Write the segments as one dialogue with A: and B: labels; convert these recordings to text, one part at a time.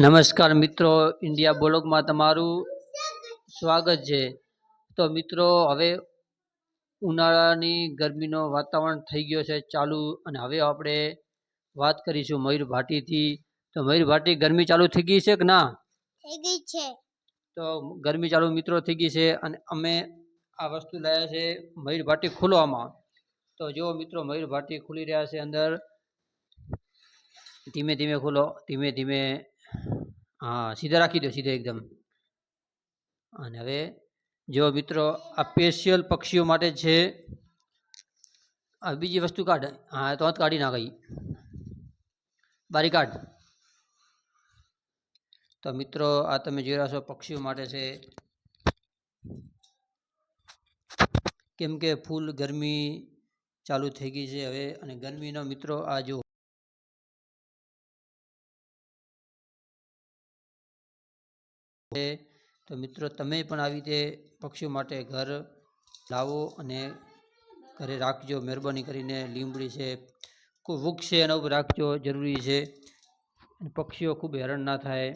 A: નમસ્કાર મિત્રો ઇન્ડિયા બ્લોગમાં તમારું સ્વાગત છે. તો મિત્રો હવે ઉનાળાની ગરમીનો વાતાવરણ થઈ ગયો છે ચાલુ અને હવે આપણે વાત કરીશું મયુર ભાટીથી. તો મયુર ભાટી ગરમી ચાલુ થઈ ગઈ છે કે ના?
B: થઈ ગઈ છે.
A: તો ગરમી ચાલુ મિત્રો થઈ ગઈ છે અને અમે આ વસ્તુ લાવ્યા છે મયુર ભાટી ખુલવામાં. તો જો મિત્રો મયુર ભાટી ખુલી રહ્યા છે અંદર. ધીમે ધીમે ખોલો ધીમે ધીમે હા, સીધા રાખી દો, સીધા એકદમ. અને હવે જો મિત્રો, આ સ્પેશિયલ પક્ષીઓ માટે છે, આ બીજી વસ્તુ કાઢ, હા તો કાઢી કાઢી ગઈ બારી કાઢ. તો મિત્રો, આ તમે જોઈ રહ્યા છો, પક્ષીઓ માટે છે. કેમ કે ફૂલ ગરમી ચાલુ થઈ ગઈ છે હવે, અને ગરમીનો મિત્રો, આ જો તો મિત્રો, તમે પણ આવી રીતે પક્ષીઓ માટે ઘર લાવો અને ઘરે રાખજો. મહેરબાની કરીને લીંબડી છે, કોઈ વૃક્ષ છે એના ઉપર રાખજો, જરૂરી છે. પક્ષીઓ ખૂબ હેરાન ના થાય.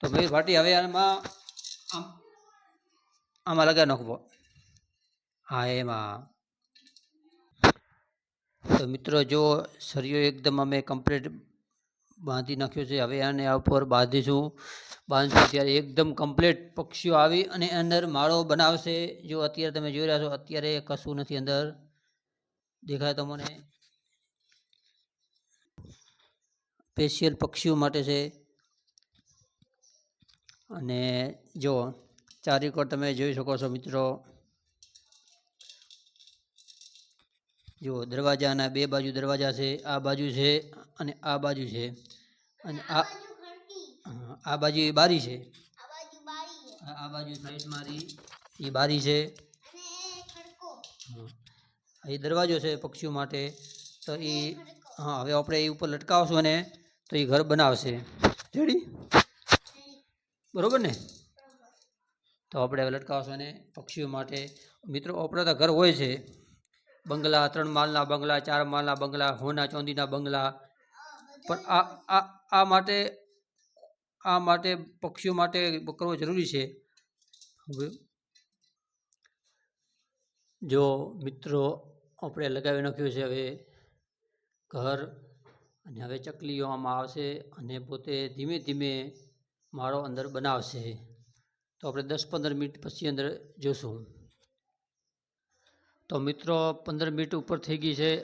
A: તો ભાઈ ભાટી હવે આમાં આમ, આમાં લગાવી નાખવો હા, એમાં. તો મિત્રો, જો સરિયો એકદમ અમે કમ્પ્લીટ બાંધી નાખ્યો છે. હવે આને આ ઉપર બાંધીશું. બાંધશું ત્યારે એકદમ કમ્પ્લીટ પક્ષીઓ આવી અને અંદર માળો બનાવશે. જો અત્યારે તમે જોઈ રહ્યા છો, અત્યારે કશું નથી અંદર. દેખાય તમને? સ્પેશિયલ પક્ષીઓ માટે છે. અને જો ચારેકોર તમે જોઈ શકો છો મિત્રો. જો દરવાજાના બે બાજુ દરવાજા છે, આ બાજુ છે અને આ બાજુ છે. અને આ આ બાજુ એ બારી છે.
B: આ બાજુ
A: સાઈડ મારી એ બારી છે. એ દરવાજો છે પક્ષીઓ માટે. તો એ હા, હવે આપણે એ ઉપર લટકાવશું ને તો એ ઘર બનાવશે. રેડી બરોબર ને? તો આપણે હવે લટકાવશું ને પક્ષીઓ માટે. મિત્રો, આપણા તો ઘર હોય છે. બંગલા, ત્રણ માલના બંગલા, ચાર માળના બંગલા, હોના ચાંદીના બંગલા. પણ આ આ માટે આ માટે પક્ષીઓ માટે કરવો જરૂરી છે. જો મિત્રો આપણે લગાવી નાખ્યું છે હવે ઘર, અને હવે ચકલીઓ આમાં આવશે અને પોતે ધીમે ધીમે માળો અંદર બનાવશે. તો આપણે દસ પંદર મિનિટ પછી અંદર જોશું. તો મિત્રો પંદર મિનિટ ઉપર થઈ ગઈ છે.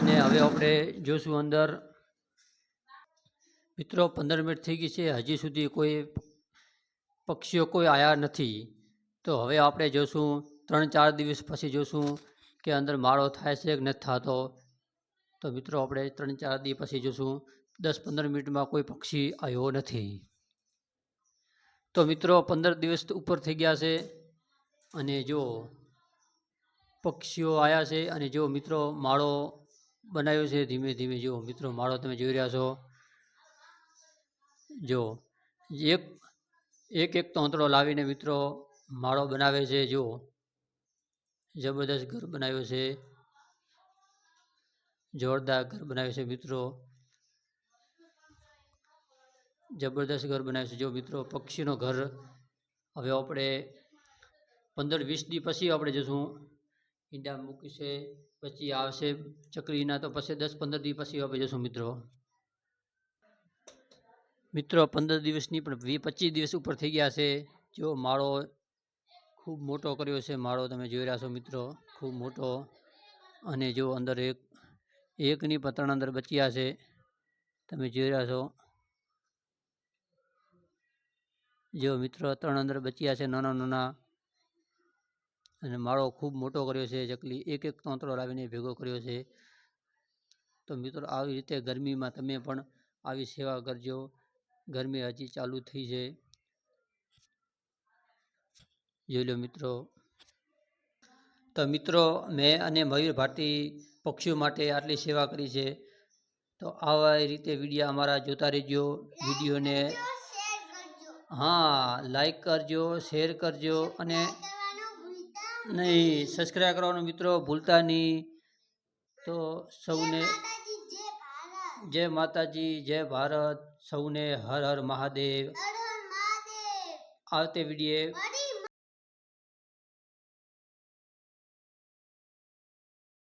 A: અને હવે આપણે જોશું અંદર. મિત્રો પંદર મિનિટ થઈ ગઈ છે. હજી સુધી કોઈ પક્ષીઓ કોઈ આવ્યા નથી. તો હવે આપણે જોશું, ત્રણ ચાર દિવસ પછી જોશું કે અંદર માળો થાય છે કે નથી થતો. તો મિત્રો આપણે ત્રણ ચાર દિવસ પછી જોશું. દસ પંદર મિનિટમાં કોઈ પક્ષી આવ્યો નથી. તો મિત્રો પંદર દિવસ ઉપર થઈ ગયા છે. અને જો પક્ષીઓ આવ્યા છે અને જો મિત્રો માળો બનાવ્યો છે, ધીમે ધીમે જો મિત્રો માળો તમે જોઈ રહ્યા છો. જો, એક એક એક તોંતળો લાવીને મિત્રો માળો બનાવે છે, જો. જબરદસ્ત ઘર બનાવ્યો છે. જોરદાર ઘર બનાવ્યું છે મિત્રો. જબરદસ્ત ઘર બનાવ્યું છે, જો મિત્રો. પક્ષીનો ઘર. હવે આપણે પંદર, વીસ દી પછી આપણે જશું. ઈંડા મૂકીશે, પછી આવશે ચકલીના તો પછી દસ પંદર દિવસ પછી આપણે જશું મિત્રો. મિત્રો, પંદર દિવસની પણ વીસ પચીસ દિવસ ઉપર થઈ ગયા છે. જો માળો ખૂબ મોટો કર્યો છે, માળો તમે જોઈ રહ્યા છો મિત્રો, ખૂબ મોટો. અને જો અંદર એક, એકની પતરણ અંદર બચ્યા છે, તમે જોઈ રહ્યા છો. જો મિત્રો, ત્રણ અંદર બચ્યા છે નાના નાના અને માળો ખૂબ મોટો કર્યો છે ચકલી એક એક તોંતરો લાવીને ભેગો કર્યો છે. તો મિત્રો આવી રીતે ગરમીમાં તમે પણ આવી સેવા કરજો. ગરમી હજી ચાલુ થઈ છે. જોઈ લો મિત્રો. તો મિત્રો મેં અને મયુર ભાટી પક્ષીઓ માટે આટલી સેવા કરી છે. તો આવા રીતે વિડીયા અમારા જોતા રહેજો. વિડીયોને હા લાઈક કરજો શેર કરજો અને નહીં સબસ્ક્રાઈબ કરવાનું મિત્રો ભૂલતા નહીં. તો સૌને
B: જય
A: માતાજી જય ભારત. સૌને હર હર મહાદેવ. આવતે
B: ફરી